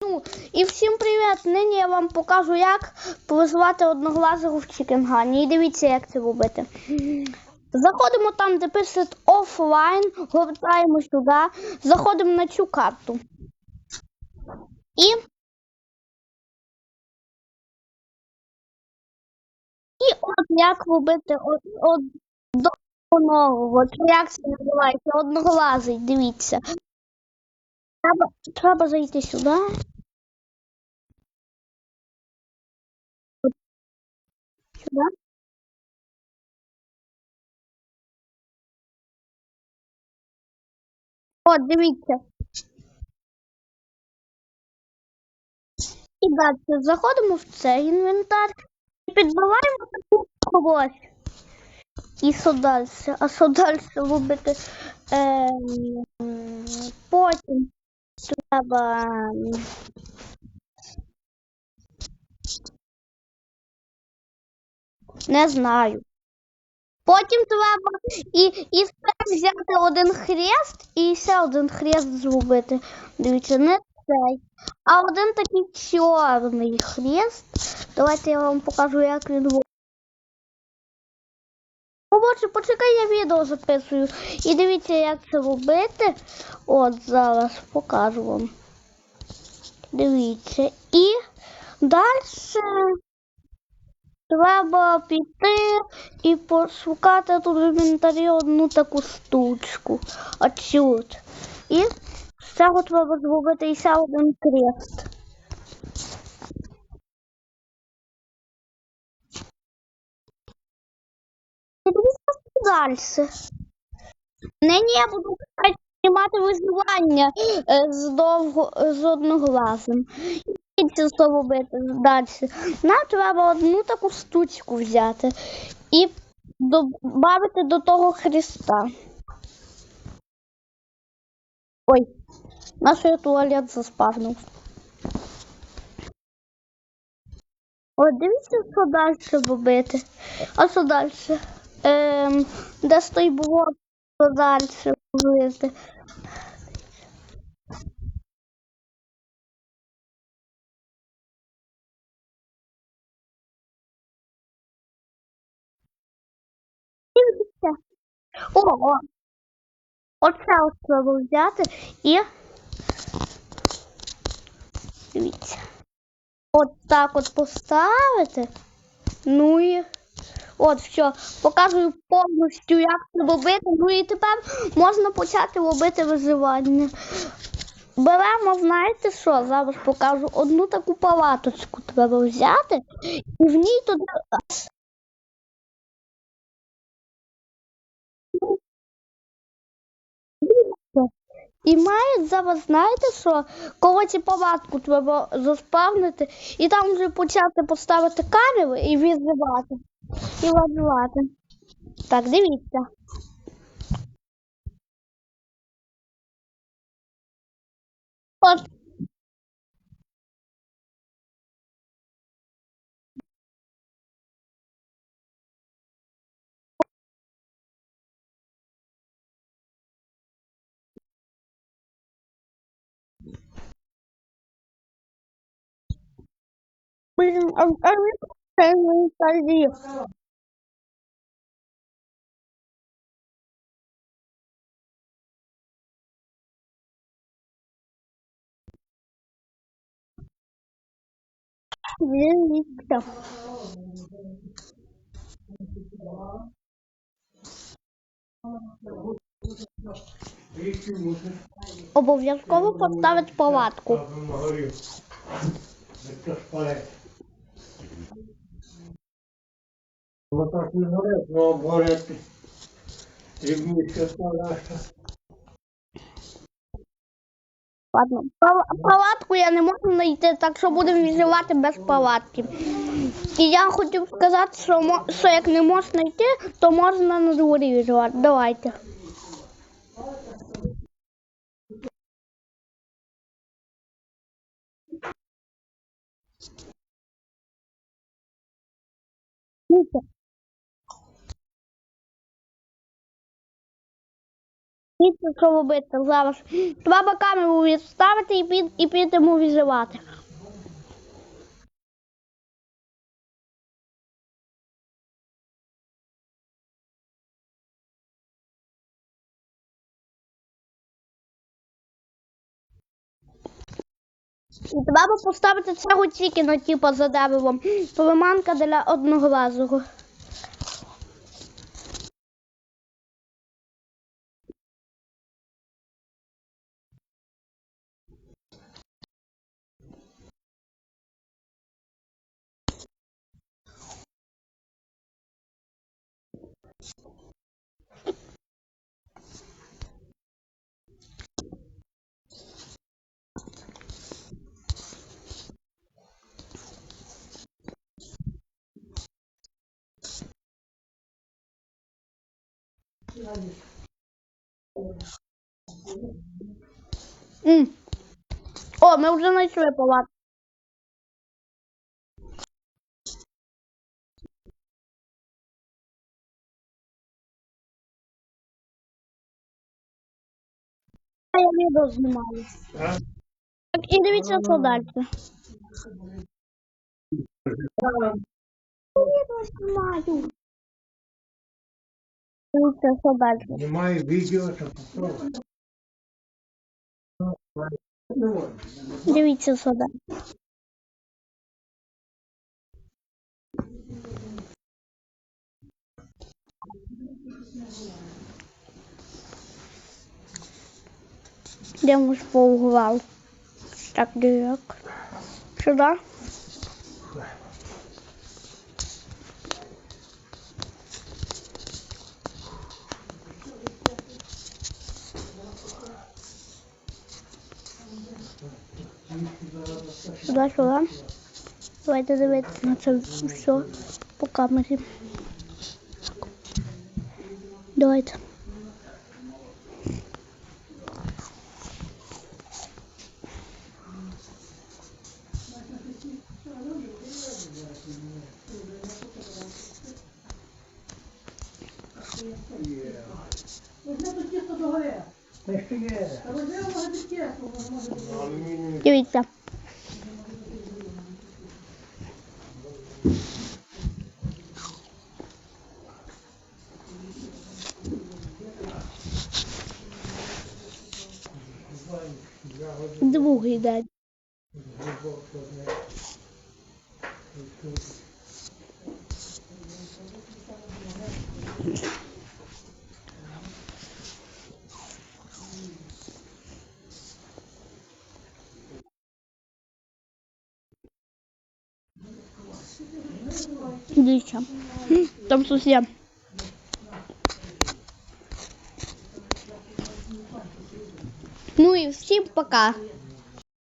Ну, і всім привіт! Нині я вам покажу, як визвати одноглазого в Чікенгані. І дивіться, як це робити. Заходимо там, де пише офлайн, гортаємо сюди, заходимо на цю карту. І. І от як робити од, од, одного, от як це називається, одноглазий, дивіться. Треба, треба зайти сюди. Сюди. От, дивіться. І далі заходимо в цей інвентар і підбиваємо таку когось. І що? А що робити? Ем, потім треба. ем, Не знаю. Потім треба і, і ще взяти один хрест і ще один хрест зробити. Дивіться, не цей. А один такий чорний хрест. Давайте я вам покажу, як він робить. Боже, почекай, я відео записую. І дивіться, як це робити. От зараз покажу вам. Дивіться. І далі треба піти і пошукати тут в інвентарі одну таку штучку. Отсюд. І з цього треба зробити ще один крест. Дивіться. Нині я буду знімати виживання е, з довго з одноглазим. І це що робити далі. Нам треба одну таку штучку взяти і додати до того хреста. Ой, наш туалет заспавнув. О, дивіться, що далі робити. А що далі? Ем, де стой було, що далі робити. Дивіться. Ого. Оце от треба взяти і. Дивіться. От так от поставити. Ну і. От, все, показую повністю, як це робити. Ну і тепер можна почати робити виживання. Беремо, знаєте що? Зараз покажу одну таку палаточку треба взяти, і в ній туди І мають зараз, знаєте що, ці палатку треба заспавнити, і там вже почати поставити камери і відзивати. І визивати. Так, дивіться. От. Блин, а, а ви це не тоді. Дивіться. Обов'язково поставити палатку. Вот так не горять, но обгорять дрібніше наша. Ладно, палатку я не можу знайти, так що будемо виживати без палатки. І я хотів сказати, що, що як не можна знайти, то можна на дворі виживати. Давайте. Дивіться. Дивіться, що робити зараз. Треба камеру відставити і, під, і підемо виживати. І треба поставити цього тільки на типу за деревом. Приманка для одноглазого. М. О, ми вже знайшли палатку. Я відео знімаю. Так, і дивіться, що далі. Відео знімаю. Що далі. Знімаю відео, попробую. Дивіться, що далі. Йдемо ж. Так, дирек. Сюди. Сюди, сюди. Давайте дивитися на це все по камері. Давайте. Возьми Дивіться. Другий день. глибоко не. Дивіться. Там совсем. Ну і всім пока.